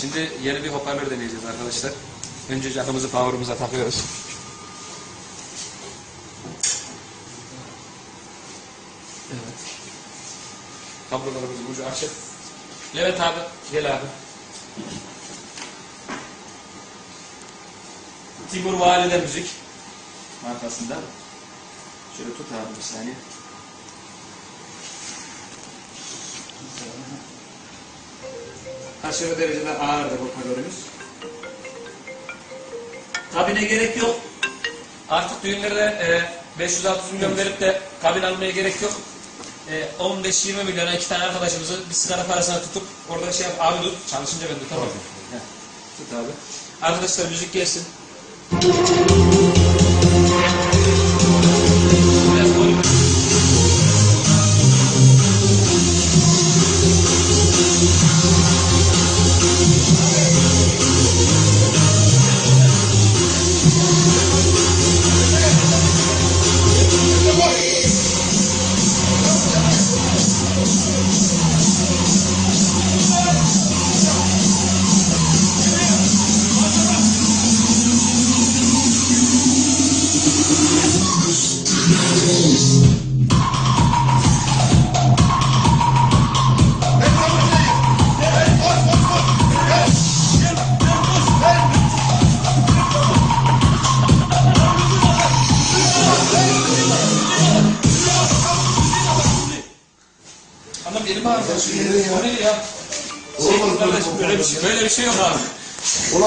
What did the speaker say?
Şimdi yeni bir hoparlör deneyeceğiz arkadaşlar. Önce jackımızı power'ımıza takıyoruz. Evet. Kablolarımızın ucu açık. Levent abi, gel abi. Timur Valide Müzik markasında. Şöyle tut abi bir saniye. Aşırı derecede ağırdır hoparlörümüz. Kabine gerek yok. Artık düğünlerde e, 500-600 milyon verip de kabin almaya gerek yok. E, 15-20 milyona iki tane arkadaşımızı bir sigara parasına tutup orada şey yap, abi dur, çalışınca ben tutamam. Tut abi. Arkadaşlar müzik gelsin. Anam elim ağrıyor. O ya? Şey, şey, böyle bir şey yok abi.